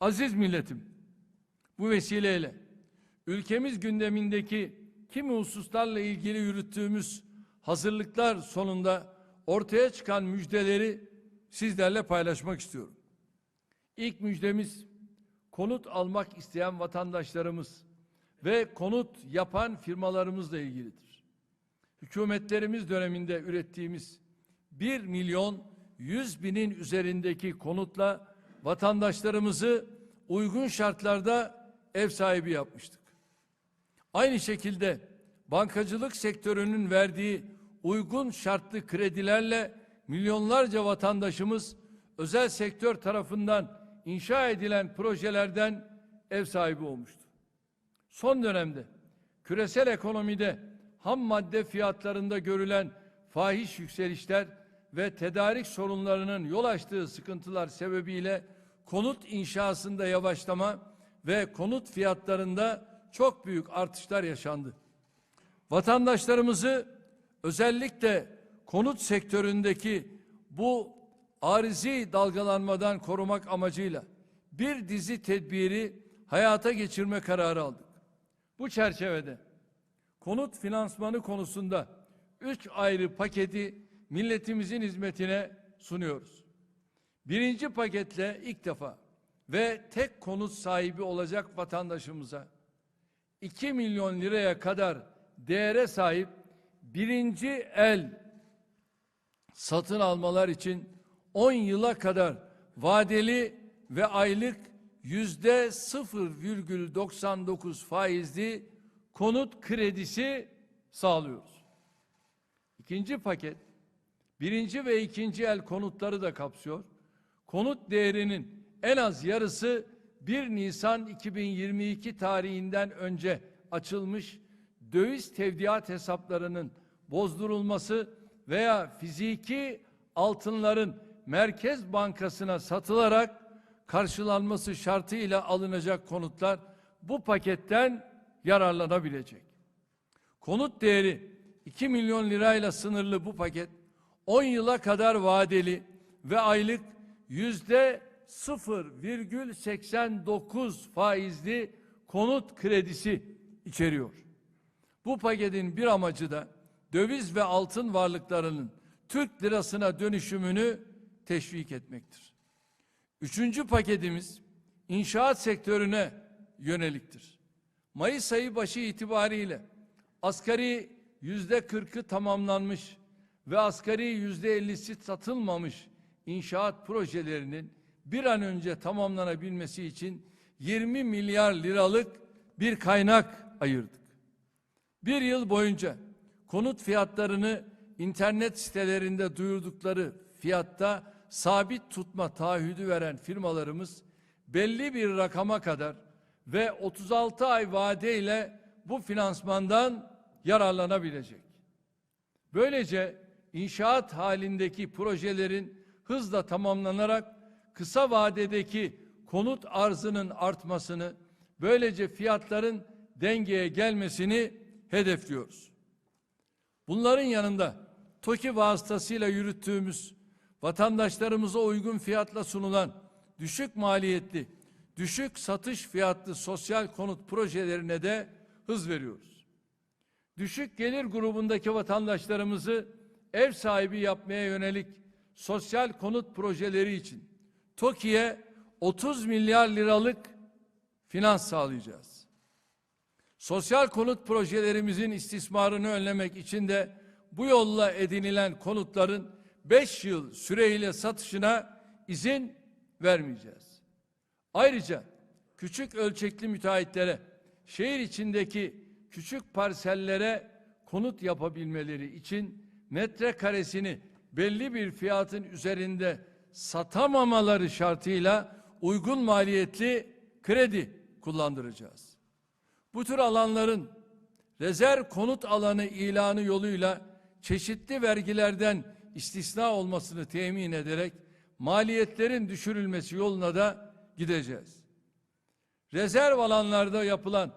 Aziz milletim, bu vesileyle ülkemiz gündemindeki kimi hususlarla ilgili yürüttüğümüz hazırlıklar sonunda ortaya çıkan müjdeleri sizlerle paylaşmak istiyorum. İlk müjdemiz konut almak isteyen vatandaşlarımız ve konut yapan firmalarımızla ilgilidir. Hükümetlerimiz döneminde ürettiğimiz 1 milyon 100 binin üzerindeki konutla vatandaşlarımızı uygun şartlarda ev sahibi yapmıştık. Aynı şekilde bankacılık sektörünün verdiği uygun şartlı kredilerle milyonlarca vatandaşımız özel sektör tarafından inşa edilen projelerden ev sahibi olmuştu. Son dönemde küresel ekonomide ham madde fiyatlarında görülen fahiş yükselişler ve tedarik sorunlarının yol açtığı sıkıntılar sebebiyle konut inşasında yavaşlama ve konut fiyatlarında çok büyük artışlar yaşandı. Vatandaşlarımızı özellikle konut sektöründeki bu arizi dalgalanmadan korumak amacıyla bir dizi tedbiri hayata geçirme kararı aldık. Bu çerçevede konut finansmanı konusunda üç ayrı paketi milletimizin hizmetine sunuyoruz. Birinci paketle ilk defa ve tek konut sahibi olacak vatandaşımıza 2 milyon liraya kadar değere sahip birinci el satın almalar için 10 yıla kadar vadeli ve aylık yüzde 0,99 faizli konut kredisi sağlıyoruz. İkinci paket birinci ve ikinci el konutları da kapsıyor. Konut değerinin en az yarısı 1 Nisan 2022 tarihinden önce açılmış döviz tevdiat hesaplarının bozdurulması veya fiziki altınların Merkez Bankası'na satılarak karşılanması şartıyla alınacak konutlar bu paketten yararlanabilecek. Konut değeri 2 milyon lirayla sınırlı bu paket 10 yıla kadar vadeli ve aylık yüzde 0,89 faizli konut kredisi içeriyor. Bu paketin bir amacı da döviz ve altın varlıklarının Türk lirasına dönüşümünü teşvik etmektir. Üçüncü paketimiz inşaat sektörüne yöneliktir. Mayıs ayı başı itibariyle asgari yüzde kırkı tamamlanmış ve asgari yüzde ellisi satılmamış inşaat projelerinin bir an önce tamamlanabilmesi için 20 milyar liralık bir kaynak ayırdık. Bir yıl boyunca konut fiyatlarını internet sitelerinde duyurdukları fiyatta sabit tutma taahhüdü veren firmalarımız belli bir rakama kadar ve 36 ay vadeyle bu finansmandan yararlanabilecek. Böylece inşaat halindeki projelerin hızla tamamlanarak kısa vadedeki konut arzının artmasını, böylece fiyatların dengeye gelmesini hedefliyoruz. Bunların yanında TOKİ vasıtasıyla yürüttüğümüz vatandaşlarımıza uygun fiyatla sunulan düşük maliyetli, düşük satış fiyatlı sosyal konut projelerine de hız veriyoruz. Düşük gelir grubundaki vatandaşlarımızı ev sahibi yapmaya yönelik sosyal konut projeleri için TOKİ'ye 30 milyar liralık finans sağlayacağız. Sosyal konut projelerimizin istismarını önlemek için de bu yolla edinilen konutların 5 yıl süreyle satışına izin vermeyeceğiz. Ayrıca küçük ölçekli müteahhitlere şehir içindeki küçük parsellere konut yapabilmeleri için metrekaresini belli bir fiyatın üzerinde satamamaları şartıyla uygun maliyetli kredi kullandıracağız. Bu tür alanların rezerv konut alanı ilanı yoluyla çeşitli vergilerden istisna olmasını temin ederek maliyetlerin düşürülmesi yoluna da gideceğiz. Rezerv alanlarda yapılan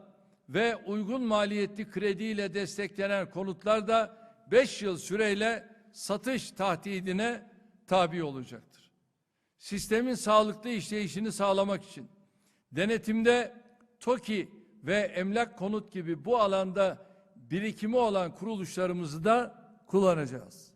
ve uygun maliyetli krediyle desteklenen konutlar da 5 yıl süreyle satış tahdidine tabi olacaktır. Sistemin sağlıklı işleyişini sağlamak için Denetimde TOKİ ve Emlak Konut gibi bu alanda birikimi olan kuruluşlarımızı da kullanacağız.